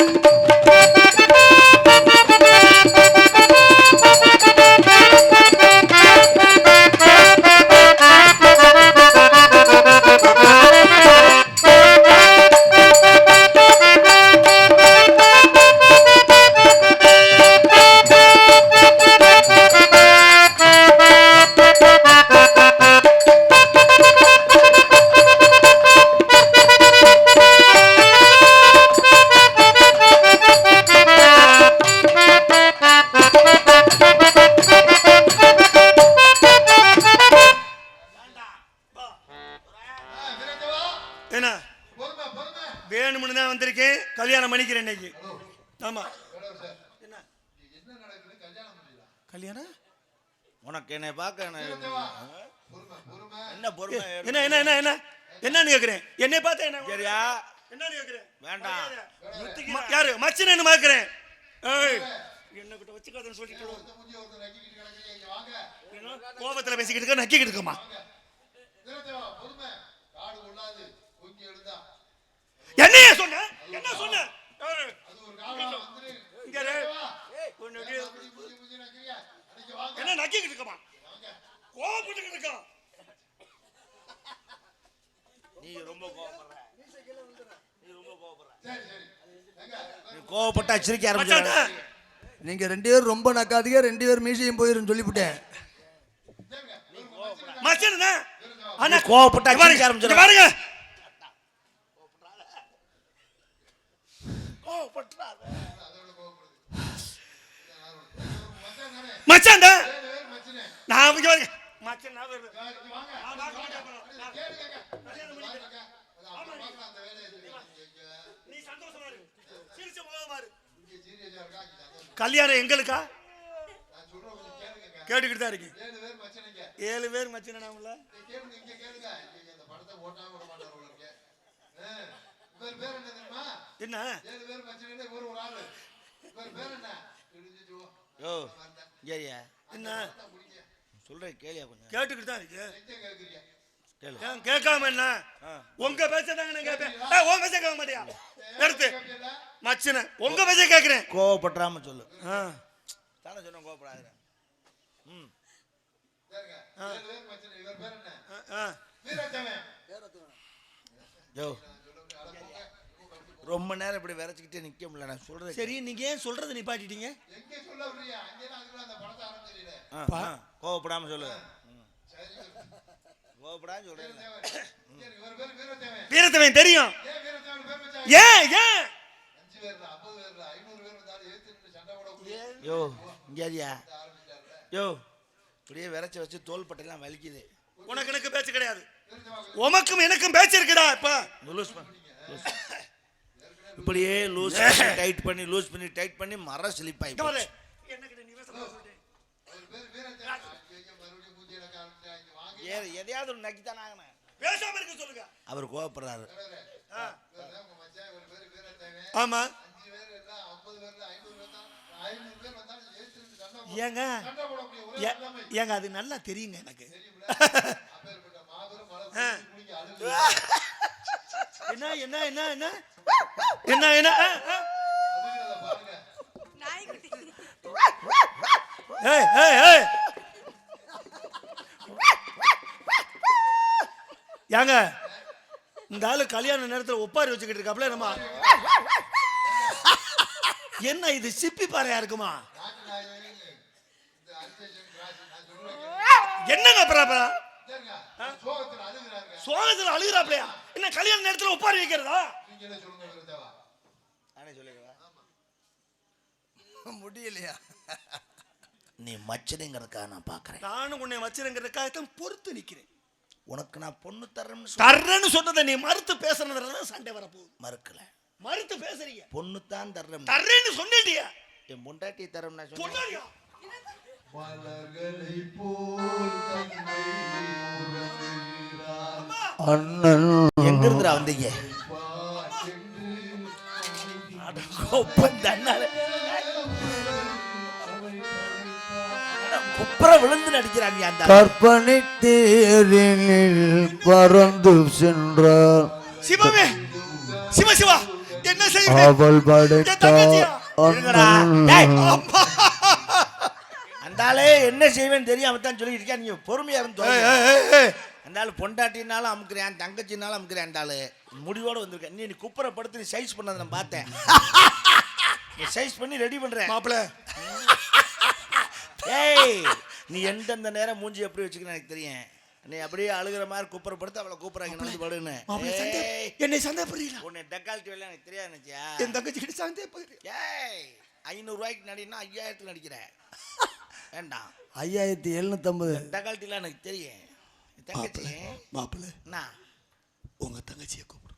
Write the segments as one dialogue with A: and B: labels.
A: என்ன கல்யாணம் பண்ணிக்கிறேன் இன்னைக்கு. ஆமா. என்ன?
B: என்ன நடக்குது கல்யாணம்?
C: உனக்கு என்னை பார்க்க என்ன-
B: பொறுமை
C: என்ன
A: என்ன என்ன என்ன என்ன? என்னன்னு கேக்குறேன். என்னை பார்த்தா என்ன?
C: சரியா?
A: என்னன்னு கேக்குறேன்?
C: வேண்டாம்.
A: யாரு? பாக்குறேன் ஏய் என்ன கிட்ட வச்சுக்காதன்னு சொல்லிட்டு என்ன? கோபத்துல பேசிக்கிட்டு இருக்க நக்கிக்கிட்டு இருக்கமா? என்னைய சொன்ன என்ன சொன்ன என்ன நக்கிக்கிட்டு இருக்கமா கோபப்பட்டுக்கிட்டு இருக்கான்
C: நீ ரொம்ப கோவப்படுற. நீ ரொம்ப கோவப்படுற.
B: சரி சரி. எங்க?
C: நீ கோவப்பட்டா சிரிக்க
A: மச்சான்
C: ஆரம்பிச்சு
D: நீங்க ரெண்டு பேரும் ரொம்ப நக்காதீங்க ரெண்டு பேரும் மீசையும் போயிரும் சொல்லிவிட்டேன்.
A: மச்சன் ஆனா
C: கோவப்பட்டா சிரிக்க
A: பாருங்க மச்சான் தான்
B: ஏழு பேர் மச்சினே
A: நான் இங்க பாருங்க மச்சான் நான் வருவேன்.
B: இங்க வாங்க
A: நான் பார்க்க மாட்டேன் அப்புறம். நான்
B: கேளுங்க
A: கல்யாணம்
B: பார்க்கலாம் அந்த வேலையை இங்க
A: நீ சந்தோஷமா இரு. சிரிச்ச முகமா இரு
B: இங்க சீரியஸா இருக்கா? இங்க சந்தோஷம்.
A: கல்யாணம் எங்களுக்கா?
B: நான்
A: கேட்டுக்கிட்டு தான் இருக்கேன்.
B: ஏழு பேர் மச்சினைங்க
A: ஏழு பேர் மச்சன் நாமல
B: நீங்க கேளுங்க இங்க கேளுங்க இங்க இந்த படத்தை ஓட்டாம விட மாட்டார் போல இருக்கு ஆ, இவர் பேர் என்ன தெரியுமா
A: என்ன?
B: ஏழு பேர் மச்சினே இவர் ஒரு ஆளு. இவர் பேர் என்ன.
C: யோ
A: என்ன.
C: சொல்றேன் கேளியா கொஞ்சம்.
A: கேட்டுக்கிட்டு தான்
C: கேளு.
A: ஏன் கேட்காம என்ன? உங்க பேச்ச தாங்க நான் கேட்பேன். உன் பேச்ச கேட்க மாட்டியா? எடுத்து? மச்சன உங்க பேச்ச கேட்கிறேன்.
C: கோவப்பட்டுறாம சொல்லு.
A: ஆ,
C: தானே சொன்ன கோவப்படாத. ம்.
B: சரிங்க. ஏழு பேர் மச்சினை இவர் பேர் என்ன
A: ஆ, ஆ.
B: வீரத்தவன்
C: யோ ரொம்ப நேரம் இப்படி விரைச்சிக்கிட்டே நிக்க முடியல. நான் சொல்றது
A: சரி நீங்க ஏன் சொல்றதை நிப்பாட்டிட்டீங்க?
B: எங்க சொல்ல விடுறியா அங்கே அதுக்குள்ள அந்த படத்தை ஆரம்பிச்சிடல
C: ஆ, ஆ, கோவப்படாம சொல்லு. ம். கோவப்படாம சொல்றேன்
B: சரி இவர் பேர் வீரத்தவன்.
A: தெரியும்.
B: ஏன்
A: ஏன்
C: யோ இங்கேயா யோ. இப்படியே விரைச்சி வச்சு தோள்பட்டையெல்லாம் வலிக்குது.
A: உனக்கு எனக்கு பேச்சு கிடையாது. உமக்கும் எனக்கும் பேச்சு இருக்குடா இப்ப
C: லூஸ் பண்ணு லூஸ் பண்ணு. இப்படியே லூஸ் பண்ணி டைட் பண்ணி லூஸ் பண்ணி டைட் பண்ணி மரம் ஸ்லிப் ஆகி எதையாவது ஒரு நக்கித்தான் ஆகணும்.
A: பேசாம இருக்க சொல்லுங்க.
C: அவர் கோவப்படுறாரு.
B: தான்
A: ஆமா.
B: தான்
A: ஏங்க ஏங்க அது நல்லா தெரியுங்க எனக்கு. என்ன என்ன என்ன என்ன? என்ன என்ன ஏய் ஏய் ஏய். ஏங்க இந்த ஆளு கல்யாண நேரத்துல ஒப்பாரி வச்சுக்கிட்டு இருக்காப்ல நம்ம என்ன இது சிப்பி பாறையா இருக்குமா? என்னங்க பிராபரா
B: சோகத்தில் அழுகிறாங்க
A: சோகத்துல அழுகிறாப்லையா? என்ன கல்யாண நேரத்துல ஒப்பாரி வைக்கிறதா?
D: முடியலையா?
C: நீ மச்சனைங்கிறதுக்காக நான் பார்க்கறேன்
A: நானும் உன்னை வச்சிருங்கிறதுக்காகத்தான் பொறுத்து நிக்கிறேன்.
C: உனக்கு நான் பொண்ணு தரேன்னு சொ-
A: தர்றேன்னு சொன்னதை நீ மறுத்து பேசுறதுல சண்டை வரப்போகுது
C: மறுக்கல.
A: மறுத்து பேசுறீங்க.
C: பொண்ணு தான் தர்றேன்
A: தர்றேன்னு சொன்னிட்டியா
C: என் பொண்டாட்டி தரம் நான் சொன்னேன்.
B: மலர்களை போல் தன்னை உறங்குகிறார்.
D: அண்ணன்.
C: எங்க இருந்துடா வந்தீங்க.
D: கற்பனை தேரினில் பறந்து சென்றார்.
A: சிவமே சிவ சிவா என்ன செய்வேன்
D: அவள் படைத்தா
A: தங்கச்சியா?
C: இருங்கடா. டேய். அந்த ஆளே என்ன செய்வேன்னு தெரியாம தான் சொல்லிட்டு இருக்கா நீங்க பொறுமையா இருந்து
A: ஏய்,
C: தொலைங்க.
A: ஏய், ஏய், ஏய்.
C: அந்த ஆள் பொண்டாட்டினாலும் அமுக்குறேன் தங்கச்சினாலும் அமுக்குறேன் அந்த ஆளு முடிவோட வந்திருக்கேன். நீ நீ குப்புற படுத்து நீ சைஸ் பண்ணதை நான் பார்த்தேன். நீ சைஸ் பண்ணி ரெடி பண்றேன்
A: மாப்பிள.
C: ஏய் நீ எந்தெந்த நேரம் மூஞ்சி எப்படி வச்சுக்கணும் எனக்கு தெரியும். நீ அப்படியே அழுகிற மாதிரி குப்புற படுத்து அவளை கூப்பிடுறாங்க நடந்து படுன்னு.
A: மாப்பிள சந்தே என்னை சந்தேகப்படுறீங்களா?
C: உன்னை டெக்கால்ட்டி வேலை எனக்கு தெரியாது நினைச்சியா?
A: என் தங்கச்சி கிட்ட சந்தேகப்படுறீங்க
C: ஏய் ஐநூறுரூவாய்க்கு நடினா ஐயாயிரத்துக்கு நடிக்கிற. வேண்டாம்
D: ஐயாயிரத்தி எழுநூத்தம்பது.
C: டெக்கால்ட்டிலாம் எனக்கு தெரியும். தங்கச்சி.
A: மாப்பிள
C: என்ன
A: உங்க தங்கச்சியை கூப்பிடு.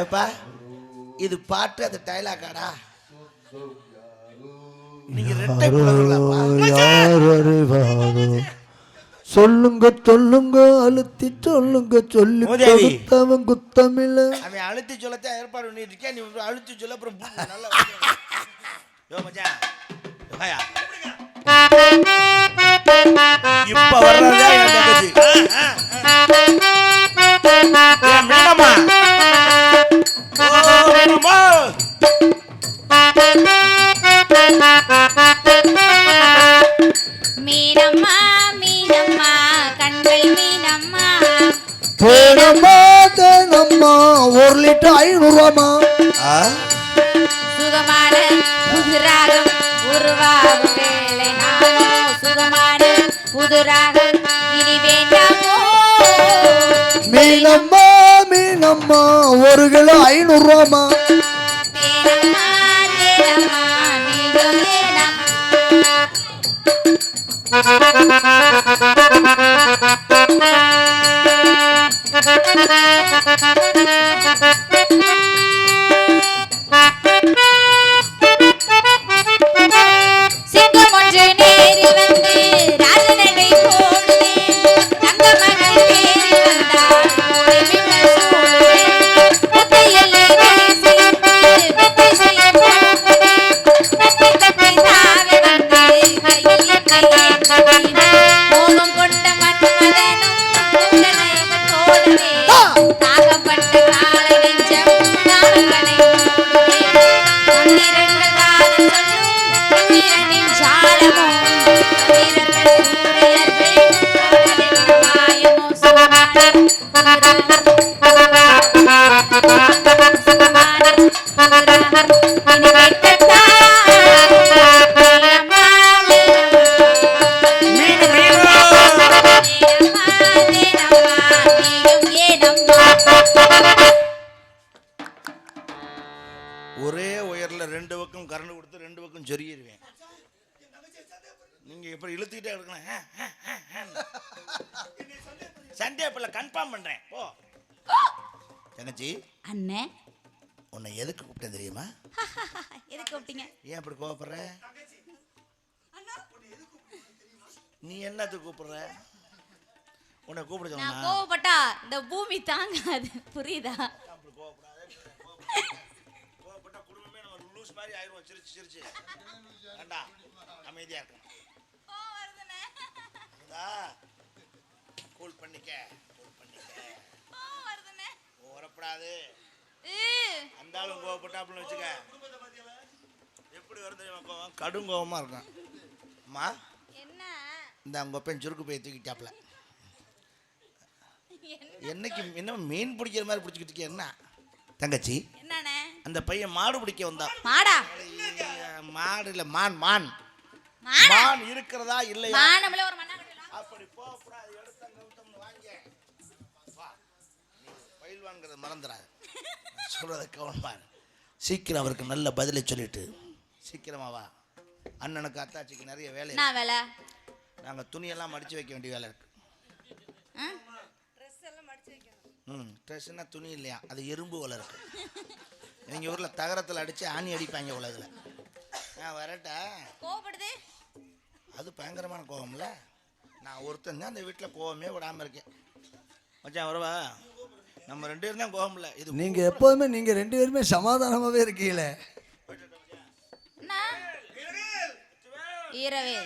C: ஏப்பா இது பாட்டு அது டைலாக்காடா நீங்க ரெட்டை குழந்தைகளாப்பா
D: யார் சொல்லுங்க சொல்லுங்க அழுத்தி சொல்லுங்க சொல்லி. கொடுத்தவன் குத்தமில்ல
C: அவன் அழுத்தி சொல்லத்தான் ஏற்பாடு பண்ணிட்டு இருக்கேன் நீ அழுத்தி சொல்ல அப்புறம் நல்லா. யோ மச்சான். இப்ப வர்றதா என் தங்கச்சி
E: புதுராகம் உருவாகும் வேலை நானோ சுகமான புதுராகம் இனி வேண்டாமோ?
D: மீனம்மா மீனம்மா ஒரு கிலோ ஐநூறுவாமா
E: தேனம்மா தேனம்மா நீயும் மந்திரனின் ஜாலமோ
C: நீங்க இப்படி இழுத்துக்கிட்டே இருக்கணும். சண்டே பிள்ளை கன்ஃபார்ம் பண்றேன். போ. தங்கச்சி
E: அண்ணே.
C: உன்னை எதுக்கு கூப்பிட்டேன் தெரியுமா?
E: எதுக்கு கூப்பிட்டீங்க?
C: ஏன் அப்படி கோவப்படுற? நீ என்னத்துக்கு கூப்பிடுற? உன்னை கூப்பிட
E: நான் கோவப்பட்டா இந்த பூமி தாங்காது. புரியுதா?
C: கோவப்பட்டா குடும்பமே நம்ம லூஸ் மாதிரி ஆயிரும். சிரிச்சு சிரிச்சு. வேண்டாம் அமைதியா இருக்க கூல் பண்ணிக்க கூல் பண்ணிக்க. வரப்படாது அந்த ஆளும் கோவப்பட்டாப்புல வச்சுக்க. எப்படி வரும் தெரியுமா கோவம்? கடும் கோவமா இருக்கும். அம்மா
E: என்ன?
C: இந்த அவங்க பெண் சுருக்கு போய் தூக்கிட்டாப்புல. என்னைக்கு என்ன மீன் பிடிக்கிற மாதிரி பிடிச்சிக்கிட்டு இருக்கே என்ன? தங்கச்சி அந்த பையன் மாடு பிடிக்க வந்தான்
E: மாடா?
C: மாடு இல்ல மான் மான்.
E: மானா
C: மான் இருக்கிறதா இல்லையா? அப்படி போகக்கூடாது எடுத்தம் கவுத்தம் வாங்க. வா நீ பயில்வான்கிறத மறந்துடாது சொல்றத கவனமா இரு. சீக்கிரம் அவருக்கு நல்ல பதிலை சொல்லிட்டு சீக்கிரமா வா. அண்ணனுக்கு அத்தாச்சிக்கு நிறைய வேலை
E: என்ன வேலை?
C: நாங்க துணியெல்லாம் மடிச்சு வைக்க வேண்டிய வேலை இருக்கு.
E: ஆ?
C: ம் ட்ரெஸ்னா துணி இல்லையா? அது எறும்பு போல இருக்கு. எங்கள் ஊரில் தகரத்தில் அடித்து ஆணி அடிப்பாங்க உலகில் நான் வரட்டா?
E: கோவப்படுது?
C: அது பயங்கரமான கோவம்ல. நான் ஒருத்தன் தான் அந்த வீட்டில் கோவமே விடாமல் இருக்கேன். மச்சான் வரவா. நம்ம ரெண்டு பேரும் தான் கோவம் இல்லை. இது
D: நீங்க எப்போதுமே நீங்க ரெண்டு பேருமே சமாதானமாவே இருக்கீங்களே.
E: என்ன ஈரவே